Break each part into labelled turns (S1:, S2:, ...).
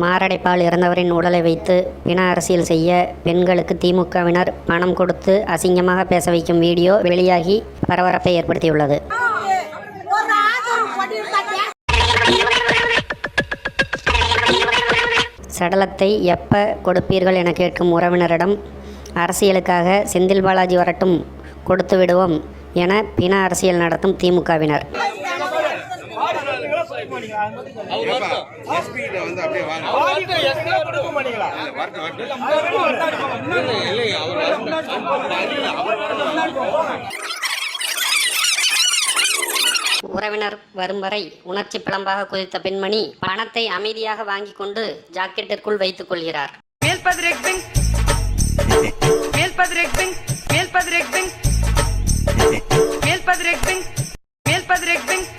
S1: மாரடைப்பால் இறந்தவரின் உடலை வைத்து பிண அரசியல் செய்ய பெண்களுக்கு திமுகவினர் பணம் கொடுத்து அசிங்கமாக பேச வைக்கும் வீடியோ வெளியாகி பரபரப்பை ஏற்படுத்தியுள்ளது. சடலத்தை எப்ப கொடுப்பீர்கள் என கேட்கும் உறவினரிடம் அரசியலுக்காக செந்தில் பாலாஜி வரட்டும் கொடுத்து விடுவோம் என பிண அரசியல் நடத்தும் திமுகவினர்
S2: எஸ்பி கிட்ட வந்து அப்படியே வாங்க வரட்டும் வரட்டும்
S1: உறவினர் வரும் வரை உணர்ச்சி பிளம்பாக குதித்த பெண்மணி பணத்தை அமைதியாக வாங்கி கொண்டு ஜாக்கெட்டிற்குள் வைத்துக் கொள்கிறார்
S3: Meelpadrek Bing. Meelpadrek Bing.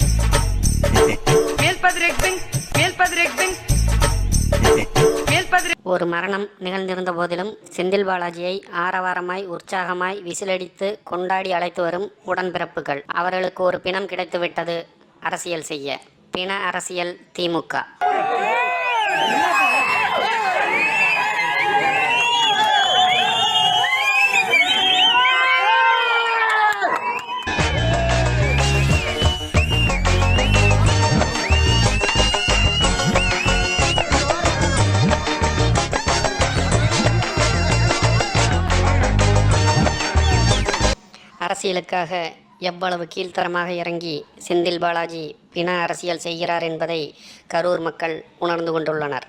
S1: ஒரு மரணம் நிகழ்ந்திருந்த போதிலும் செந்தில் பாலாஜியை ஆரவாரமாய் உற்சாகமாய் விசிலடித்து கொண்டாடி அழைத்து வரும் உடன்பிறப்புகள். அவர்களுக்கு ஒரு பிணம் கிடைத்துவிட்டது அரசியல் செய்ய. பிண அரசியல் திமுக அரசியலுக்காக எவ்வளவு கீழ்த்தரமாக இறங்கி செந்தில் பாலாஜி பிண அரசியல் செய்கிறார் என்பதை கரூர் மக்கள் உணர்ந்து கொண்டுள்ளனர்.